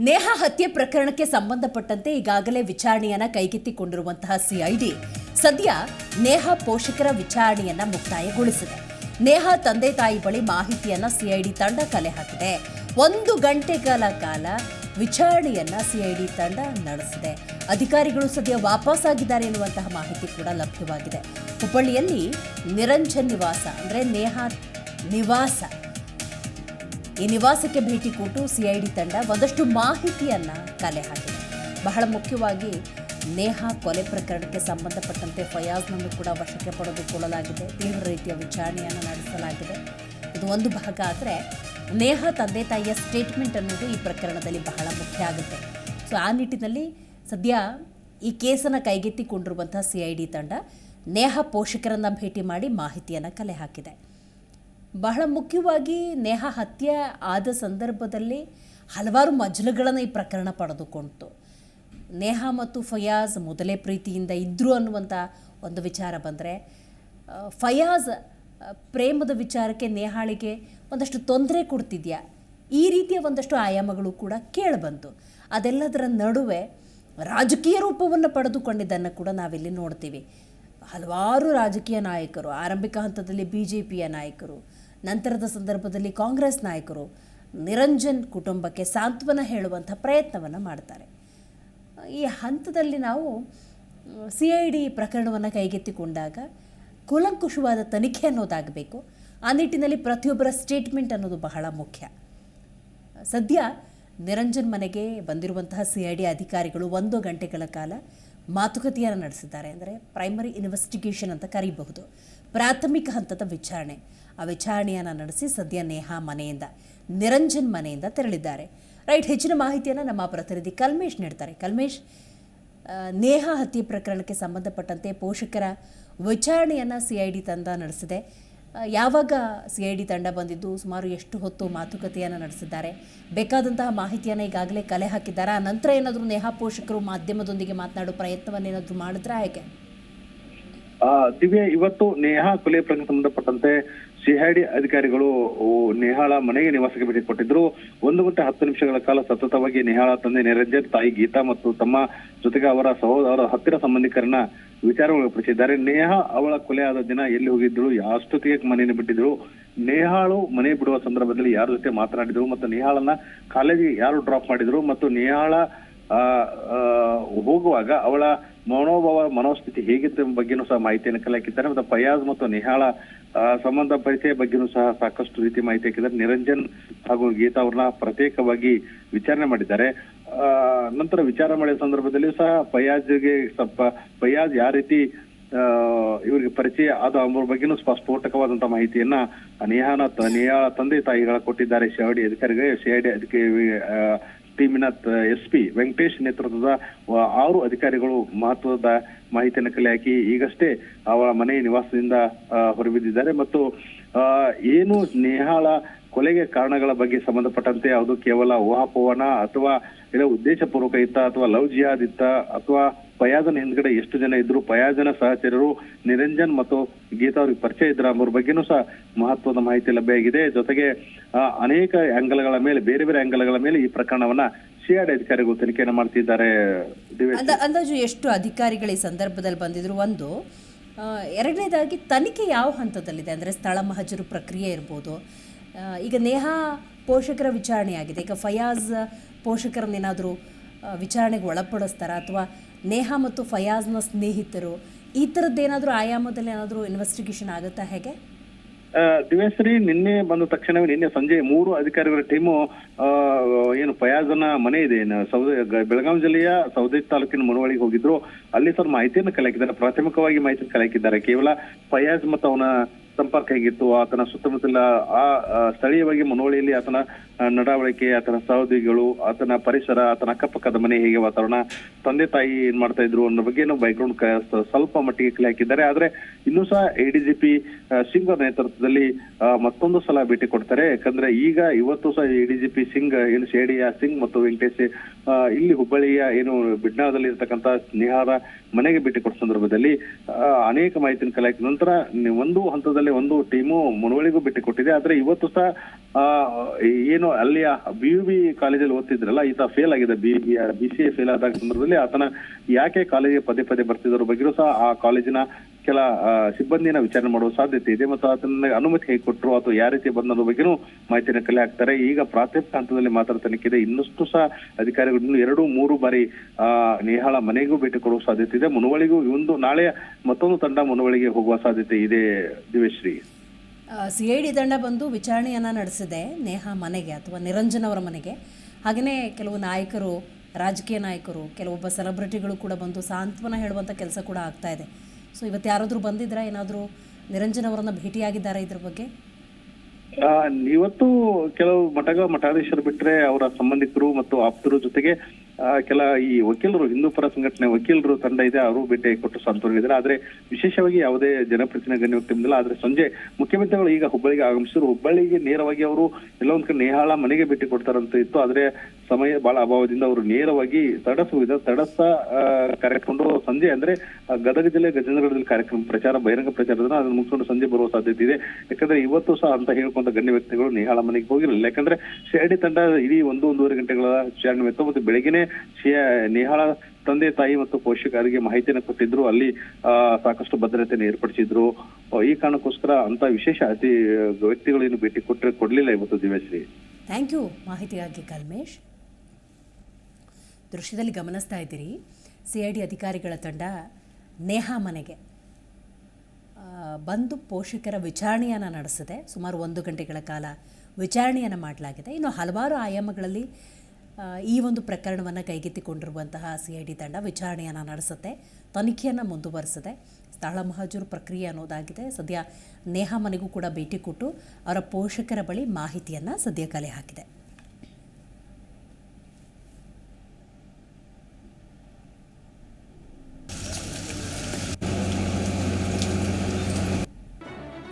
ನೇಹಾ ಹತ್ಯೆ ಪ್ರಕರಣಕ್ಕೆ ಸಂಬಂಧಪಟ್ಟಂತೆ ಈಗಾಗಲೇ ವಿಚಾರಣೆಯನ್ನ ಕೈಗೆತ್ತಿಕೊಂಡಿರುವಂತಹ ಸಿಐಡಿ ಸದ್ಯ ನೇಹಾ ಪೋಷಕರ ವಿಚಾರಣೆಯನ್ನ ಮುಕ್ತಾಯಗೊಳಿಸಿದೆ. ನೇಹಾ ತಂದೆ ತಾಯಿ ಬಳಿ ಮಾಹಿತಿಯನ್ನ ಸಿಐಡಿ ತಂಡ ಕಲೆ ಹಾಕಿದೆ. ಒಂದು ಗಂಟೆಗಳ ಕಾಲ ವಿಚಾರಣೆಯನ್ನ ಸಿಐಡಿ ತಂಡ ನಡೆಸಿದೆ. ಅಧಿಕಾರಿಗಳು ಸದ್ಯ ವಾಪಸ್ ಆಗಿದ್ದಾರೆ ಎನ್ನುವಂತಹ ಮಾಹಿತಿ ಕೂಡ ಲಭ್ಯವಾಗಿದೆ. ಹುಬ್ಬಳ್ಳಿಯಲ್ಲಿ ನಿರಂಜನ್ ನಿವಾಸ ಅಂದ್ರೆ ನೇಹಾ ನಿವಾಸ. ಈ ನಿವಾಸಕ್ಕೆ ಭೇಟಿ ಕೊಟ್ಟು ಸಿಐಡಿ ತಂಡ ಒಂದಷ್ಟು ಮಾಹಿತಿಯನ್ನು ಕಲೆ ಹಾಕಿದೆ. ಬಹಳ ಮುಖ್ಯವಾಗಿ ನೇಹಾ ಕೊಲೆ ಪ್ರಕರಣಕ್ಕೆ ಸಂಬಂಧಪಟ್ಟಂತೆ ಫಯಾಜ್ನನ್ನು ಕೂಡ ವಶಕ್ಕೆ ಪಡೆದುಕೊಳ್ಳಲಾಗಿದೆ. ತೀವ್ರ ರೀತಿಯ ವಿಚಾರಣೆಯನ್ನು ನಡೆಸಲಾಗಿದೆ. ಇದು ಒಂದು ಭಾಗ ಆದರೆ ನೇಹಾ ತಂದೆ ತಾಯಿಯ ಸ್ಟೇಟ್ಮೆಂಟ್ ಅನ್ನೋದು ಈ ಪ್ರಕರಣದಲ್ಲಿ ಬಹಳ ಮುಖ್ಯ ಆಗುತ್ತೆ. ಸೊ ಆ ನಿಟ್ಟಿನಲ್ಲಿ ಸದ್ಯ ಈ ಕೇಸನ್ನು ಕೈಗೆತ್ತಿಕೊಂಡಿರುವಂತಹ ಸಿಐಡಿ ತಂಡ ನೇಹ ಪೋಷಕರನ್ನು ಭೇಟಿ ಮಾಡಿ ಮಾಹಿತಿಯನ್ನು ಕಲೆ ಹಾಕಿದೆ. ಬಹಳ ಮುಖ್ಯವಾಗಿ ನೇಹಾ ಹತ್ಯೆ ಆದ ಸಂದರ್ಭದಲ್ಲಿ ಹಲವಾರು ಮಜಲುಗಳನ್ನು ಈ ಪ್ರಕರಣ ಪಡೆದುಕೊಂಡಿತು ನೇಹಾ ಮತ್ತು ಫಯಾಜ್ ಮೊದಲೇ ಪ್ರೀತಿಯಿಂದ ಇದ್ದರು ಅನ್ನುವಂಥ ಒಂದು ವಿಚಾರ ಬಂದರೆ ಫಯಾಜ್ ಪ್ರೇಮದ ವಿಚಾರಕ್ಕೆ ನೇಹಾಳಿಗೆ ಒಂದಷ್ಟು ತೊಂದರೆ ಕೊಡ್ತಿದ್ಯಾ? ಈ ರೀತಿಯ ಒಂದಷ್ಟು ಆಯಾಮಗಳು ಕೂಡ ಕೇಳಿಬಂತು. ಅದೆಲ್ಲದರ ನಡುವೆ ರಾಜಕೀಯ ರೂಪವನ್ನು ಪಡೆದುಕೊಂಡಿದ್ದನ್ನು ಕೂಡ ನಾವಿಲ್ಲಿ ನೋಡ್ತೀವಿ. ಹಲವಾರು ರಾಜಕೀಯ ನಾಯಕರು, ಆರಂಭಿಕ ಹಂತದಲ್ಲಿ ಬಿ ಜೆ ಪಿಯ ನಾಯಕರು ನಂತರದ ಸಂದರ್ಭದಲ್ಲಿ ಕಾಂಗ್ರೆಸ್ ನಾಯಕರು ನಿರಂಜನ್ ಕುಟುಂಬಕ್ಕೆ ಸಾಂತ್ವನ ಹೇಳುವಂಥ ಪ್ರಯತ್ನವನ್ನು ಮಾಡ್ತಾರೆ. ಈ ಹಂತದಲ್ಲಿ ನಾವು, ಸಿ ಐ ಡಿ ಪ್ರಕರಣವನ್ನು ಕೈಗೆತ್ತಿಕೊಂಡಾಗ ಕೂಲಂಕುಷವಾದ ತನಿಖೆ ಅನ್ನೋದಾಗಬೇಕು. ಆ ನಿಟ್ಟಿನಲ್ಲಿ ಪ್ರತಿಯೊಬ್ಬರ ಸ್ಟೇಟ್ಮೆಂಟ್ ಅನ್ನೋದು ಬಹಳ ಮುಖ್ಯ. ಸದ್ಯ ನಿರಂಜನ್ ಮನೆಗೆ ಬಂದಿರುವಂತಹ ಸಿ ಐ ಡಿ ಅಧಿಕಾರಿಗಳು ಒಂದು ಗಂಟೆಗಳ ಕಾಲ ಮಾತುಕತೆಯನ್ನು ನಡೆಸಿದ್ದಾರೆ ಅಂದರೆ ಪ್ರೈಮರಿ ಇನ್ವೆಸ್ಟಿಗೇಷನ್ ಅಂತ ಕರೀಬಹುದು. ಪ್ರಾಥಮಿಕ ಹಂತದ ವಿಚಾರಣೆ. ಆ ವಿಚಾರಣೆಯನ್ನು ನಡೆಸಿ ಸದ್ಯ ನೇಹಾ ಮನೆಯಿಂದ, ನಿರಂಜನ್ ಮನೆಯಿಂದ ತೆರಳಿದ್ದಾರೆ. ರೈಟ್, ಹೆಚ್ಚಿನ ಮಾಹಿತಿಯನ್ನು ನಮ್ಮ ಪ್ರತಿನಿಧಿ ಕಲ್ಮೇಶ್ ನೀಡ್ತಾರೆ. ಕಲ್ಮೇಶ್ ನೇಹಾ ಹತ್ಯೆ ಪ್ರಕರಣಕ್ಕೆ ಸಂಬಂಧಪಟ್ಟಂತೆ ಪೋಷಕರ ವಿಚಾರಣೆಯನ್ನು ಸಿ ಐ ಡಿ ತಂಡ ನಡೆಸಿದೆ. ಯಾವಾಗ ಸಿ ಐ ಡಿ ತಂಡ ಬಂದಿದ್ದು? ಸುಮಾರು ಎಷ್ಟು ಹೊತ್ತು ಮಾತುಕತೆಯನ್ನು ನಡೆಸಿದ್ದಾರೆ? ಬೇಕಾದಂತಹ ಮಾಹಿತಿಯನ್ನು ಈಗಾಗಲೇ ಕಲೆ ಹಾಕಿದ್ದಾರೆ? ನಂತರ ಏನಾದರೂ ನೇಹಾ ಪೋಷಕರು ಮಾಧ್ಯಮದೊಂದಿಗೆ ಮಾತನಾಡೋ ಪ್ರಯತ್ನವನ್ನು ಏನಾದರೂ ಮಾಡಿದ್ರಾ ಹೇಗೆ? ದಿವ್ಯ, ಇವತ್ತು ನೇಹಾ ಕೊಲೆ ಪ್ರಕರಣ ಸಂಬಂಧಪಟ್ಟಂತೆ ಸಿಐಡಿ ಅಧಿಕಾರಿಗಳು ನೇಹಾಳ ಮನೆಗೆ ನಿವಾಸಕ್ಕೆ ಭೇಟಿ ಕೊಟ್ಟಿದ್ರು. ಒಂದು ಗಂಟೆ ಹತ್ತು ನಿಮಿಷಗಳ ಕಾಲ ಸತತವಾಗಿ ನೇಹಾಳ ತಂದೆ ನಿರಂಜನ್ ತಾಯಿ ಗೀತಾ ಮತ್ತು ತಮ್ಮ ಜೊತೆಗೆ ಅವರ ಸಹೋದರ ಹತ್ತಿರ ಸಂಬಂಧಿಕರನ್ನ ವಿಚಾರ ಒಳಪಡಿಸಿದ್ದಾರೆ. ನೇಹಾ ಅವಳ ಕೊಲೆಯಾದ ದಿನ ಎಲ್ಲಿ ಹೋಗಿದ್ರು ಅಷ್ಟೊತ್ತಿಗೆ ಮನೆಯನ್ನು ಬಿಟ್ಟಿದ್ರು ನೇಹಾಳು ಮನೆ ಬಿಡುವ ಸಂದರ್ಭದಲ್ಲಿ ಯಾರ ಜೊತೆ ಮಾತನಾಡಿದ್ರು ಮತ್ತು ನೇಹಾಳನ್ನ ಕಾಲೇಜಿಗೆ ಯಾರು ಡ್ರಾಪ್ ಮಾಡಿದ್ರು ಮತ್ತು ನೇಹಾಳ ಹೋಗುವಾಗ ಅವಳ ಮನೋಭಾವ, ಮನೋಸ್ಥಿತಿ ಹೇಗಿತ್ತು ಎಂಬ ಬಗ್ಗೆನೂ ಸಹ ಮಾಹಿತಿಯನ್ನು ಕಲೆ ಹಾಕಿದ್ದಾರೆ ಮತ್ತು ಫಯಾಜ್ ಮತ್ತು ನಿಹಾಳ ಸಂಬಂಧ ಪರಿಚಯ ಬಗ್ಗೆನೂ ಸಹ ಸಾಕಷ್ಟು ರೀತಿ ಮಾಹಿತಿ ಹಾಕಿದ್ದಾರೆ. ನಿರಂಜನ್ ಹಾಗೂ ಗೀತಾ ಅವ್ರನ್ನ ಪ್ರತ್ಯೇಕವಾಗಿ ವಿಚಾರಣೆ ಮಾಡಿದ್ದಾರೆ. ನಂತರ ವಿಚಾರ ಮಾಡಿದ ಸಂದರ್ಭದಲ್ಲಿಯೂ ಸಹ ಫಯಾಜ್ಗೆ ಸ್ವಲ್ಪ, ಫಯಾಜ್ ಯಾವ ರೀತಿ ಇವರಿಗೆ ಪರಿಚಯ ಆದ ಅವ್ರ ಬಗ್ಗೆನೂ ಸ್ಫೋಟಕವಾದಂತಹ ಸ್ಫೋಟಕವಾದಂತ ಮಾಹಿತಿಯನ್ನ ನೇಹಾನ ನೇಹಾ ತಂದೆ ತಾಯಿಗಳ ಕೊಟ್ಟಿದ್ದಾರೆ ಶಿವಡಿ ಅಧಿಕಾರಿಗಳಿಗೆ ಸಿಐಡಿ ಅಧಿಕಾರಿ ಟೀಮಿನ ಎಸ್ ಪಿ ವೆಂಕಟೇಶ್ ನೇತೃತ್ವದ ಆರು ಅಧಿಕಾರಿಗಳು ಮಹತ್ವದ ಮಾಹಿತಿಯನ್ನು ಕಲೆ ಹಾಕಿ ಈಗಷ್ಟೇ ಅವರ ಮನೆ ನಿವಾಸದಿಂದ ಹೊರಬಿದ್ದಿದ್ದಾರೆ. ಮತ್ತು ಏನು ನೇಹಾಳ ಕೊಲೆಗೆ ಕಾರಣಗಳ ಬಗ್ಗೆ ಸಂಬಂಧಪಟ್ಟಂತೆ ಅದು ಕೇವಲ ಊಹಾಪೋಹನ ಅಥವಾ ಇಲ್ಲ ಉದ್ದೇಶಪೂರ್ವಕ ಇತ್ತ ಅಥವಾ ಲವ್ ಜಿಹಾದ್ ಇತ್ತ ಅಥವಾ ಪಯಾಜನ್ ಹಿಂದ್ಗಡೆ ಎಷ್ಟು ಜನ ಇದ್ರು ಪಯಾಜನ ಸಹಚರರು ನಿರಂಜನ್ ಮತ್ತು ಗೀತಾ ಅವ್ರಿಗೆ ಪರಿಚಯ ಇದ್ರ ಅನ್ನೋದ್ರ ಬಗ್ಗೆನೂ ಸಹ ಮಹತ್ವದ ಮಾಹಿತಿ ಲಭ್ಯ ಆಗಿದೆ. ಜೊತೆಗೆ ಅನೇಕ ಆಂಗಲ್ಗಳ ಮೇಲೆ, ಬೇರೆ ಬೇರೆ ಆಂಗಲ್ಗಳ ಮೇಲೆ ಈ ಪ್ರಕರಣವನ್ನ ಸಿಐಡಿ ಅಧಿಕಾರಿಗಳು ತನಿಖೆಯನ್ನು ಮಾಡ್ತಿದ್ದಾರೆ. ಅಂದಾಜು ಎಷ್ಟು ಅಧಿಕಾರಿಗಳು ಈ ಸಂದರ್ಭದಲ್ಲಿ ಬಂದಿದ್ರು? ಒಂದು ಎರಡನೇದಾಗಿ ತನಿಖೆ ಯಾವ ಹಂತದಲ್ಲಿದೆ? ಅಂದರೆ ಸ್ಥಳ ಮಹಜರು ಪ್ರಕ್ರಿಯೆ ಇರ್ಬೋದು. ಈಗ ನೇಹಾ ಪೋಷಕರ ವಿಚಾರಣೆ ಆಗಿದೆ. ಈಗ ಫಯಾಜ್ ಪೋಷಕರನ್ನೇನಾದರೂ ವಿಚಾರಣೆಗೆ ಒಳಪಡಿಸ್ತಾರ? ಅಥವಾ ನೇಹಾ ಮತ್ತು ಫಯಾಜ್ನ ಸ್ನೇಹಿತರು ಈ ಥರದ್ದೇನಾದರೂ ಆಯಾಮದಲ್ಲಿ ಏನಾದರೂ ಇನ್ವೆಸ್ಟಿಗೇಷನ್ ಆಗುತ್ತಾ ಹೇಗೆ? ಆ, ದಿವೇಶ್ರೀ ನಿನ್ನೆ ಬಂದ ತಕ್ಷಣವೇ ನಿನ್ನೆ ಸಂಜೆ ಮೂರು ಅಧಿಕಾರಿಗಳ ಟೀಮು ಏನು ಫಯಾಜನ ಮನೆ ಇದೆ ಸೌದೆ ಬೆಳಗಾವಿ ಜಿಲ್ಲೆಯ ಸೌದೆ ತಾಲೂಕಿನ ಮುನವಳಿಗೆ ಹೋಗಿದ್ರು. ಅಲ್ಲಿ ಸರ್ ಮಾಹಿತಿಯನ್ನು ಕಲೆ ಹಾಕಿದ್ದಾರೆ ಪ್ರಾಥಮಿಕವಾಗಿ ಮಾಹಿತಿ ಕಲೆ ಹಾಕಿದ್ದಾರೆ ಕೇವಲ ಫಯಾಜ್ ಮತ್ತು ಅವನ ಸಂಪರ್ಕ ಹೇಗಿತ್ತು ಆತನ ಸುತ್ತಮುತ್ತಲ ಆ ಸ್ಥಳೀಯವಾಗಿ ಮನವಳಿಯಲ್ಲಿ ಆತನ ನಡಾವಳಿಕೆ ಆತನ ಸಹೋದ್ಯೋಗಿಗಳು ಆತನ ಪರಿಸರ ಆತನ ಅಕ್ಕಪಕ್ಕದ ಮನೆ ಹೇಗೆ ವಾತಾವರಣ ತಂದೆ ತಾಯಿ ಏನ್ ಮಾಡ್ತಾ ಇದ್ರು ಅನ್ನೋ ಬಗ್ಗೆ ಬ್ಯಾಕ್ಗ್ರೌಂಡ್ ಸ್ವಲ್ಪ ಮಟ್ಟಿಗೆ ಕಲೆ ಹಾಕಿದ್ದಾರೆ. ಆದ್ರೆ ಇನ್ನೂ ಸಹ ಎಡಿಜಿಪಿ ಆ, ಸಿಂಗ್ ನೇತೃತ್ವದಲ್ಲಿ ಮತ್ತೊಂದು ಸಲ ಭೇಟಿ ಕೊಡ್ತಾರೆ. ಯಾಕಂದ್ರೆ ಈಗ ಇವತ್ತು ಸಹ ಎಡಿಜಿಪಿ ಸಿಂಗ್, ಏನು ಶೇಡಿಯಾ ಸಿಂಗ್ ಮತ್ತು ವೆಂಕಟೇಶ್ ಇಲ್ಲಿ ಹುಬ್ಬಳ್ಳಿಯ ಏನು ಬಿಡ್ನಾದಲ್ಲಿ ಇರ್ತಕ್ಕಂತ ಸ್ನೇಹಾರ ಮನೆಗೆ ಭೇಟಿ ಕೊಟ್ಟ ಸಂದರ್ಭದಲ್ಲಿ ಅನೇಕ ಮಾಹಿತಿ ಕಲೆಕ್ಟ್ ನಂತರ ಒಂದು ಹಂತದಲ್ಲಿ ಒಂದು ಟೀಮು ಮುನವಳಿಗೂ ಭೇಟಿ ಕೊಟ್ಟಿದೆ. ಆದ್ರೆ ಇವತ್ತು ಸಹ ಏನು ಅಲ್ಲಿಯ ಬಿ ಯು ಬಿ ಕಾಲೇಜಲ್ಲಿ ಓದ್ತಿದ್ರಲ್ಲ, ಈತ ಫೇಲ್ ಆಗಿದೆ B B C A fail ಆದ ಸಂದರ್ಭದಲ್ಲಿ ಆತನ ಯಾಕೆ ಕಾಲೇಜಿಗೆ ಪದೇ ಪದೇ ಬರ್ತಿದ್ರು ಬಗ್ಗೆಯೂ ಸಹ ಆ ಕಾಲೇಜಿನ ಕೆಲ ಸಿಬ್ಬಂದಿಯನ್ನ ಸಿಬ್ಬಂದಿನ ವಿಚಾರಣೆ ಮಾಡುವ ಸಾಧ್ಯತೆ ಇದೆ ಮತ್ತು ಅದನ್ನ ಅನುಮತಿ ಹೇಗೆ ಕೊಟ್ಟರು ಅಥವಾ ಯಾವ ರೀತಿ ಬಂದ್ರ ಬಗ್ಗೆನೂ ಮಾಹಿತಿಯನ್ನು ಕಲೆ ಹಾಕ್ತಾರೆ. ಈಗ ಪ್ರಾಥಮಿಕ ಹಂತದಲ್ಲಿ ಮಾತ್ರ ತನಿಖೆ ಇನ್ನಷ್ಟು ಸಹ ಅಧಿಕಾರಿಗಳು ಎರಡು, ಮೂರು ಬಾರಿ ನೇಹಾಳ ಮನೆಗೂ ಭೇಟಿ ಕೊಡುವ ಸಾಧ್ಯತೆ ಇದೆ. ಮುನವಳಿಗೂ ಒಂದು, ನಾಳೆ ಮತ್ತೊಂದು ತಂಡ ಮುನವಳಿಗೆ ಹೋಗುವ ಸಾಧ್ಯತೆ ಇದೆ ದಿವೇಶ್ರೀ ಡಿ ತಂಡ ಬಂದು ವಿಚಾರಣೆಯನ್ನು ನಡೆಸಿದೆ, ನೇಹಾ ಮನೆಗೆ ಅಥವಾ ನಿರಂಜನ್ ಅವರ ಮನೆಗೆ. ಹಾಗೆಯೇ ಕೆಲವು ನಾಯಕರು, ರಾಜಕೀಯ ನಾಯಕರು, ಕೆಲವೊಬ್ಬ ಸೆಲೆಬ್ರಿಟಿಗಳು ಕೂಡ ಬಂದು ಸಾಂತ್ವನ ಹೇಳುವಂಥ ಕೆಲಸ ಕೂಡ ಆಗ್ತಾ ಇದೆ. ಸೊ ಇವತ್ತು ಯಾರಾದರೂ ಬಂದಿದ್ರಾ? ಏನಾದರೂ ನಿರಂಜನ್ ಅವರನ್ನ ಭೇಟಿಯಾಗಿದ್ದಾರೆ ಇದ್ರ ಬಗ್ಗೆ? ಇವತ್ತು ಕೆಲವು ಮಠಗಳ ಮಠಾಧೀಶರು ಬಿಟ್ರೆ ಅವರ ಸಂಬಂಧಿಕರು ಮತ್ತು ಆಪ್ತರ ಜೊತೆಗೆ ಕೆಲ ಈ ವಕೀಲರು, ಹಿಂದೂ ಪರ ಸಂಘಟನೆ ವಕೀಲರು ತಂಡ ಇದೆ. ಅವರು ಭೇಟಿ ಕೊಟ್ಟು ಸಂತೋಷಿದ್ದಾರೆ ಆದ್ರೆ ವಿಶೇಷವಾಗಿ ಯಾವುದೇ ಜನಪ್ರತಿನಿಧಿ ಗಣ್ಯ ವ್ಯಕ್ತಿ ಬಂದಿಲ್ಲ ಆದ್ರೆ ಸಂಜೆ ಮುಖ್ಯಮಂತ್ರಿಗಳು ಈಗ ಹುಬ್ಬಳ್ಳಿಗೆ ಆಗಮಿಸಿದ್ರು. ಹುಬ್ಬಳ್ಳಿಗೆ ನೇರವಾಗಿ ಅವರು ಎಲ್ಲೊಂದ್ ಕಡೆ ನೇಹಾಳ ಮನೆಗೆ ಭೇಟಿ ಕೊಡ್ತಾರಂತ ಇತ್ತು. ಆದ್ರೆ ಸಮಯ ಬಹಳ ಅಭಾವದಿಂದ ಅವರು ನೇರವಾಗಿ ತಡಸ್ ತಡಸ ಕರೆಕೊಂಡು ಸಂಜೆ ಅಂದ್ರೆ ಗದಗ ಜಿಲ್ಲೆ ಗಜೇಂದ್ರಗಢದಲ್ಲಿ ಕಾರ್ಯಕ್ರಮ ಪ್ರಚಾರ, ಬಹಿರಂಗ ಪ್ರಚಾರದನ್ನ ಅದನ್ನ ಮುಗಿಸ್ಕೊಂಡು ಸಂಜೆ ಬರುವ ಸಾಧ್ಯತೆ ಇದೆ. ಯಾಕಂದ್ರೆ ಇವತ್ತು ಸಹ ಅಂತ ಹೇಳ್ಕೊಂತ ಗಣ್ಯ ವ್ಯಕ್ತಿಗಳು ನೇಹಾಳ ಮನೆಗೆ ಹೋಗಿರಲಿಲ್ಲ. ಯಾಕಂದ್ರೆ ಶಿರಡಿ ತಂಡ ಇಡೀ ಒಂದು, ಒಂದೂವರೆ ಗಂಟೆಗಳ ವಿಚಾರಣೆ ಇತ್ತು ಮತ್ತು ಬೆಳಗ್ಗೆನೆ ನಿಹಾಳ ತಂದೆ, ತಾಯಿ ಮತ್ತು ಪೋಷಕರಿಗೆ ಮಾಹಿತಿಯನ್ನು ಕೊಟ್ಟಿದ್ರು. ಅಲ್ಲಿ ಸಾಕಷ್ಟು ಭದ್ರತೆಯನ್ನು ಏರ್ಪಡಿಸಿದ್ರು. ಈ ಕಾರಣಕ್ಕೋಸ್ಕರ ಅಂತ ವಿಶೇಷ ಅತಿ ವ್ಯಕ್ತಿಗಳೇನು ಭೇಟಿ ಕೊಟ್ಟರೆ ಕೊಡ್ಲಿಲ್ಲ ಇವತ್ತು ದಿವ್ಯಶ್ರೀ. ಥ್ಯಾಂಕ್ ಯು ಮಾಹಿತಿಗಾಗಿ ಕಲ್ಮೇಶ್. ದೃಶ್ಯದಲ್ಲಿ ಗಮನಿಸ್ತಾ ಇದ್ದೀರಿ. ಸಿ ಐ ಡಿ ಅಧಿಕಾರಿಗಳ ತಂಡ ನೇಹಾ ಮನೆಗೆ ಬಂದು ಪೋಷಕರ ವಿಚಾರಣೆಯನ್ನು ನಡೆಸಿದೆ. ಸುಮಾರು ಒಂದು ಗಂಟೆಗಳ ಕಾಲ ವಿಚಾರಣೆಯನ್ನು ಮಾಡಲಾಗಿದೆ. ಇನ್ನು ಹಲವಾರು ಆಯಾಮಗಳಲ್ಲಿ ಈ ಒಂದು ಪ್ರಕರಣವನ್ನು ಕೈಗೆತ್ತಿಕೊಂಡಿರುವಂತಹ ಸಿ ಐ ಡಿ ತಂಡ ವಿಚಾರಣೆಯನ್ನು ನಡೆಸುತ್ತೆ, ತನಿಖೆಯನ್ನು ಮುಂದುವರಿಸಿದೆ. ಸ್ಥಳ ಮಹಜೂರು ಪ್ರಕ್ರಿಯೆ ಅನ್ನೋದಾಗಿದೆ. ಸದ್ಯ ನೇಹಾ ಮನೆಗೂ ಕೂಡ ಭೇಟಿ ಕೊಟ್ಟು ಅವರ ಪೋಷಕರ ಬಳಿ ಮಾಹಿತಿಯನ್ನು ಸದ್ಯ ಕಲೆ ಹಾಕಿದೆ.